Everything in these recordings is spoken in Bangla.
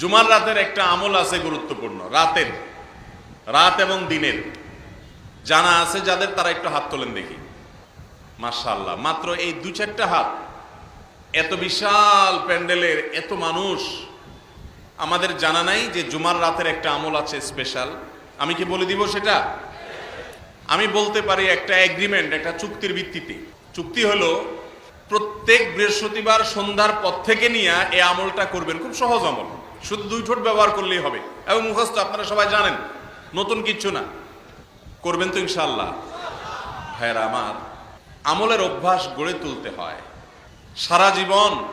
জুমার রাতের একটা আমল আছে গুরুত্বপূর্ণ, রাতের, রাত এবং দিনের। জানা আছে যাদের তারা একটু হাত তোলেন দেখি। মাশাল্লাহ মাত্র এই দু চারটা হাত, এত বিশাল প্যান্ডেলের, এত মানুষ। আমাদের জানা নাই যে জুমার রাতের একটা আমল আছে স্পেশাল। আমি কি বলে দিব সেটা? আমি বলতে পারি একটা এগ্রিমেন্ট একটা চুক্তির ভিত্তিতে। চুক্তি হলো, প্রত্যেক বৃহস্পতিবার সন্ধ্যার পর থেকে নিয়ে এই আমলটা করবেন, খুব সহজ আমল। শুধু দুই ঠোঁট ব্যবহার করলেই হবে। এবং মুখস্থ আপনারা সবাই জানেন, নতুন কিচ্ছু না। করবেন তো ইনশাল্লাহ ভাইয়েরা আমার, আমলের অভ্যাস গড়ে তুলতে হয়। সারা জীবন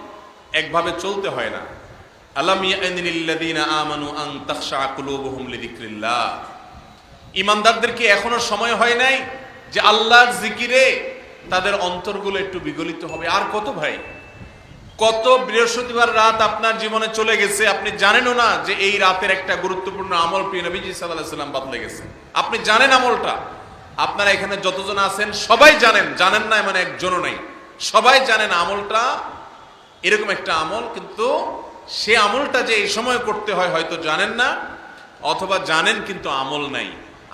একভাবে চলতে হয় না। আলাম আমানু আন তাখশা কুলুবুহুম লিযিকরিল্লাহ। ইমানদারদের কি এখনও সময় হয় নাই যে আল্লাহর জিকিরে তাদের অন্তরগুলো একটু বিগলিত হবে। আর কত ভাই? কত বৃহস্পতিবার রাত আপনার জীবনে চলে গেছে, আপনি জানেনও না যে এই রাতের একটা গুরুত্বপূর্ণ আমল প্রিয় নবীজি সাল্লাম বদলে গেছে। আপনি জানেন আমলটা? আপনারা এখানে যতজন আছেন সবাই জানেন জানেন না মানে একজনও নেই। সবাই জানেন আমলটা এরকম একটা আমল, কিন্তু সে আমলটা যে এই সময় করতে হয় হয়তো জানেন না, অথবা জানেন কিন্তু আমল নাই।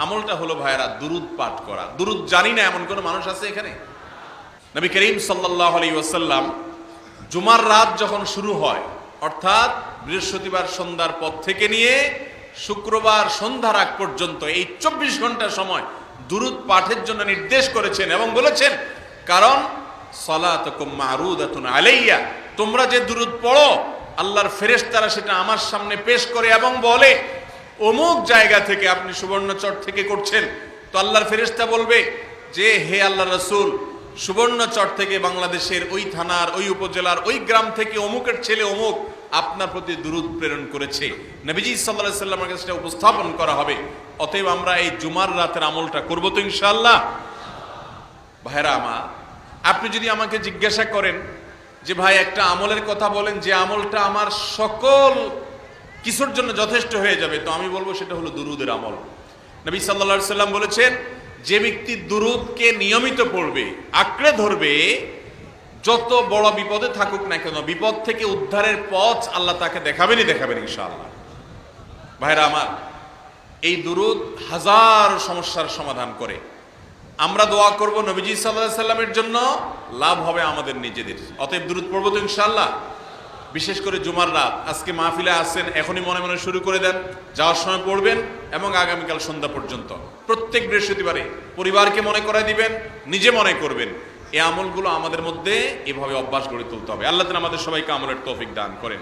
আমলটা হলো ভাইয়েরা দুরুদ পাঠ করা। দুরুদ জানি না এমন কোনো মানুষ আছে এখানে? নবী করিম সাল্লাহ আলী ওয়াসাল্লাম জুমার রাত যখন শুরু হয়, অর্থাৎ বৃহস্পতিবার সন্ধ্যার পর থেকে নিয়ে শুক্রবার সন্ধ্যার আগ পর্যন্ত এই চব্বিশ ঘণ্টা সময় দুরুদ পাঠের জন্য নির্দেশ করেছেন এবং বলেছেন, কারণ আলাইয়া, তোমরা যে দুরুদ পড়ো, আল্লাহর ফেরেশতারা সেটা আমার সামনে পেশ করে এবং বলে, অমুক জায়গা থেকে আপনি সুবর্ণচর থেকে করছেন। তো আল্লাহর ফেরেশতা বলবে যে, হে আল্লাহ রসুল সুবর্ণচর থেকে বাংলাদেশের ওই থানার, ওই উপজেলার, ওই গ্রাম থেকে অমুকের ছেলে অমুক আপনার প্রতি দুরুদ প্রেরণ করেছে। নবীজি সাল্লাহ সাল্লামের কাছে সেটা উপস্থাপন করা হবে। অতএব আমরা এই জুমার রাতের আমলটা করব তো ইনশাল্লাহ ভাইরা আমার, আপনি যদি আমাকে জিজ্ঞাসা করেন যে ভাই একটা আমলের কথা বলেন, যে আমলটা আমার সকল কিছুর জন্য যথেষ্ট হয়ে যাবে, তো আমি বলব সেটা হলো দুরুদের আমল। নবী সাল্লা সাল্লাম বলেছেন যে ব্যক্তি দুরুদকে নিয়মিত পড়বে, আঁকড়ে ধরবে, যত বড় বিপদে থাকুক না কেন, বিপদ থেকে উদ্ধারের পথ আল্লাহ তাকে দেখাবেনই দেখাবেন ইনশাআল্লাহ। ভাইরা আমার, এই দুরুদ হাজার সমস্যার সমাধান করে। আমরা দোয়া করব নবীজি সাল্লাহ সাল্লামের জন্য, লাভ হবে আমাদের নিজেদের। অতএব দূরত পড়ব তো ইনশাল্লাহ বিশেষ করে জুমার রাত। আজকে মাহফিলে আসছেন, এখনই মনে মনে শুরু করে দেন। যাওয়ার সময় পড়বেন এবং আগামীকাল সন্ধ্যা পর্যন্ত। প্রত্যেক বৃহস্পতিবারে পরিবারকে মনে করায় দিবেন, নিজে মনে করবেন। এই আমলগুলো আমাদের মধ্যে এভাবে অভ্যাস গড়ে তুলতে হবে। আল্লাহ আমাদের সবাইকে আমলের তৌফিক দান করেন।